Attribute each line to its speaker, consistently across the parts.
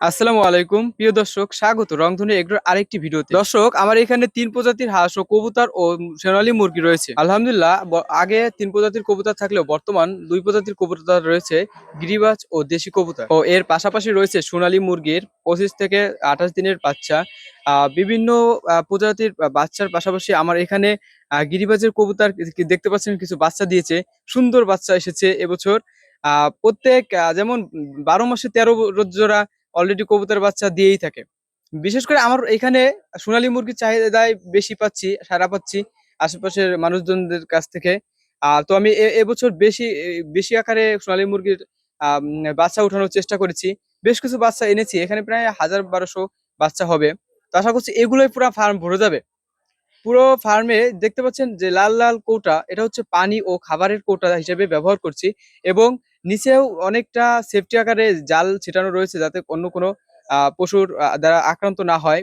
Speaker 1: আসসালামু আলাইকুম। প্রিয় দর্শক, স্বাগত। রংধনু এগ্রোর আরেকটি ভিডিওতে। দর্শক, আমার এখানে তিন প্রজাতির হাঁস ও কবুতর ও সোনালী মুরগি রয়েছে। আলহামদুলিল্লাহ আগে তিন প্রজাতির কবুতর থাকলেও বর্তমান দুই প্রজাতির কবুতর রয়েছে গিরিবাজ ও দেশি কবুতর। ও এর পাশাপাশি রয়েছে সোনালী মুরগির পঁচিশ থেকে আঠাশ দিনের বাচ্চা। বিভিন্ন প্রজাতির বাচ্চার পাশাপাশি আমার এখানে গিরিবাজের কবুতর দেখতে পাচ্ছেন? কিছু বাচ্চা দিয়েছে। সুন্দর বাচ্চা এসেছে এবছর। প্রত্যেক যেমন বারো মাসে তেরো রোজ জোড়া অলরেডি কবুতর বাচ্চা দিয়েই থাকে। বিশেষ করে আমার এখানে সোনালী মুরগির চাহিদায় বেশি পাচ্ছি সারা পাচ্ছি আশেপাশের মানুষজনদের কাছ থেকে। তো আমি এবছর বেশি বেশি আকারে সোনালী মুরগির বাচ্চা উঠানোর চেষ্টা করেছি। বেশ কিছু বাচ্চা এনেছি, এখানে প্রায় হাজার বারোশো বাচ্চা হবে। তো আশা করছি এগুলোই পুরো ফার্ম ভরে যাবে। পুরো ফার্মে দেখতে পাচ্ছেন যে লাল লাল কৌটা, এটা হচ্ছে পানি ও খাবারের কৌটা হিসেবে ব্যবহার করছি এবং নিচেও অনেকটা সেফটি আকারে জাল ছিটানো রয়েছে যাতে অন্য কোনো পশুর দ্বারা আক্রান্ত না হয়।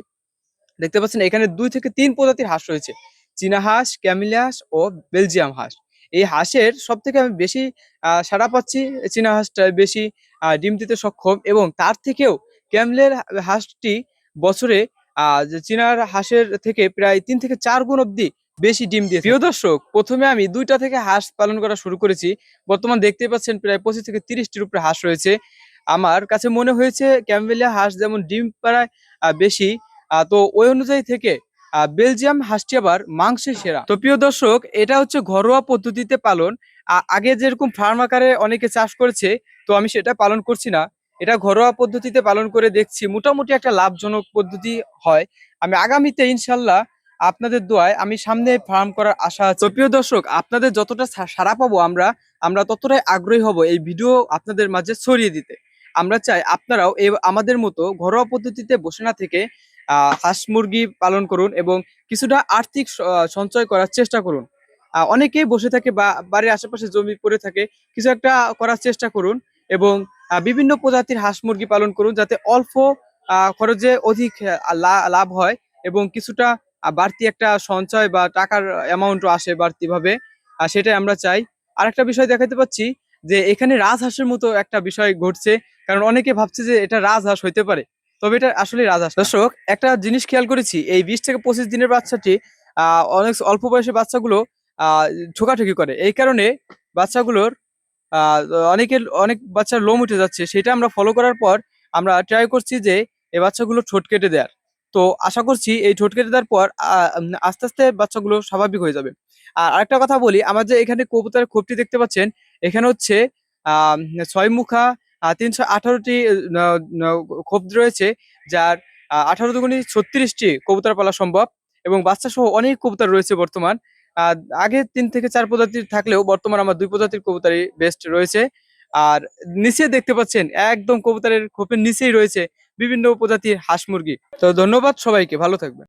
Speaker 1: দেখতে পাচ্ছেন এখানে দুই থেকে তিন প্রজাতির হাঁস রয়েছে, চীনা হাঁস, ক্যামিলি হাঁস ও বেলজিয়াম হাঁস। এই হাঁসের সব থেকে আমি বেশি সাড়া পাচ্ছি চীনা হাঁসটা বেশি ডিম দিতে সক্ষম এবং তার থেকেও ক্যামলের হাঁসটি বছরে চীনার হাঁসের থেকে প্রায় তিন থেকে চার গুণ অব্দি বেশি ডিম দিয়ে প্রিয় দর্শক, প্রথমে আমি দুইটা থেকে হাঁস পালন করা শুরু করেছি। বর্তমান দেখতে পাচ্ছেন প্রায় পঁচিশ থেকে তিরিশটির উপরে হাঁস রয়েছে। আমার কাছে মনে হয়েছে ক্যামবেলিয়া হাঁস যেমন ডিম পাড়ায় বেশি তো ওই অনুযায়ী থেকে বেলজিয়াম হাঁসটি আবার মাংসের সেরা। তো প্রিয় দর্শক, এটা হচ্ছে ঘরোয়া পদ্ধতিতে পালন। আগে যেরকম ফার্ম আকারে অনেকে চাষ করেছে, তো আমি সেটা পালন করছি না। এটা ঘরোয়া পদ্ধতিতে পালন করে দেখছি। মোটামুটি একটা লাভজনক পদ্ধতি হয়। আমি আগামীতে ইনশাল্লাহ আপনাদের দোয়ায় আমি সামনে ফার্ম করার আশা আছে। প্রিয় দর্শক, আপনাদের যতটা সা- সাড়া পাবো আমরা আমরা ততটাই আগ্রহী হব এই ভিডিও আপনাদের মাঝে ছড়িয়ে দিতে। আমরা চাই আপনারাও এ আমাদের মতো ঘরোয়া পদ্ধতিতে বসে না থেকে হাঁস মুরগি পালন করুন এবং কিছুটা আর্থিক সঞ্চয় করার চেষ্টা করুন। অনেকেই বসে থাকে বা বাড়ির আশেপাশে জমি পড়ে থাকে, কিছু একটা করার চেষ্টা করুন এবং বিভিন্ন প্রজাতির হাঁস মুরগি পালন করুন যাতে অল্প খরচে অধিক লাভ হয় এবং কিছুটা বাড়তি একটা সঞ্চয় বা টাকার অ্যামাউন্টও আসে বাড়তি ভাবে। আহ, সেটাই আমরা চাই। আরেকটা বিষয় দেখাতে পাচ্ছি যে এখানে রাজহাঁসের মতো একটা বিষয় ঘটছে কারণ অনেকে ভাবছে যে এটা রাজহাঁস হইতে পারে। তবে এটা আসলে রাজহাঁস। দর্শক একটা জিনিস খেয়াল করেছি এই বিশ থেকে পঁচিশ দিনের বাচ্চাটি অনেক অল্প বয়সী বাচ্চাগুলো আহ ঠোকাঠুকি করে। এই কারণে বাচ্চাগুলোর অনেকের, অনেক বাচ্চার লোম উঠে যাচ্ছে, সেটা আমরা ফলো করার পর আমরা ট্রাই করছি যে এই বাচ্চাগুলো ঠোঁট কেটে দেওয়ার তো আশা করছি এই ঠোঁট কেটে দেওয়ার পর আস্তে আস্তে বাচ্চাগুলো স্বাভাবিক হয়ে যাবে। আর আরেকটা কথা বলি, আমার যে এখানে কবুতরের খোপটি দেখতে পাচ্ছেন, এখানে হচ্ছে ছয় মুখা তিনশো আঠারোটি খোপ রয়েছে, যার আঠারো দুগুণি ছত্রিশটি কবুতর পালা সম্ভব এবং বাচ্চা সহ অনেক কবুতর রয়েছে বর্তমান। আগে তিন থেকে চার প্রজাতির থাকলেও বর্তমানে আমার দুই প্রজাতির কবুতারি বেস্ট রয়েছে। আর নিচে দেখতে পাচ্ছেন, একদম কবুতারের খোপের নিচেই রয়েছে বিভিন্ন প্রজাতির হাঁস মুরগি। তো ধন্যবাদ সবাইকে, ভালো থাকবেন।